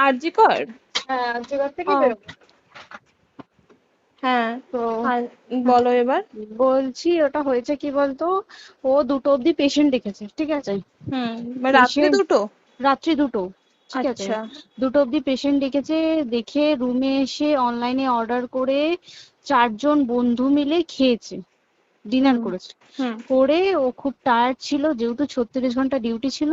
আরজি কর? হ্যাঁ আর্যগর থেকে ও। বেরোবো হ্যাঁ তো বলো এবার। বলছি ওটা হয়েছে কি বলতো? ও দুটো অবধি পেশেন্ট দেখেছে ঠিক আছে? হুম রাত্রে দুটো? রাত্রি দুটো ঠিক আছে? আচ্ছা। দুটো অবধি পেশেন্ট ডেকেছে দেখে রুমে এসে অনলাইনে অর্ডার করে চারজন বন্ধু মিলে খেয়েছে ডিনার করেছে। করে ও খুব টায়ার্ড ছিল যেহেতু ছত্রিশ ঘণ্টা ডিউটি ছিল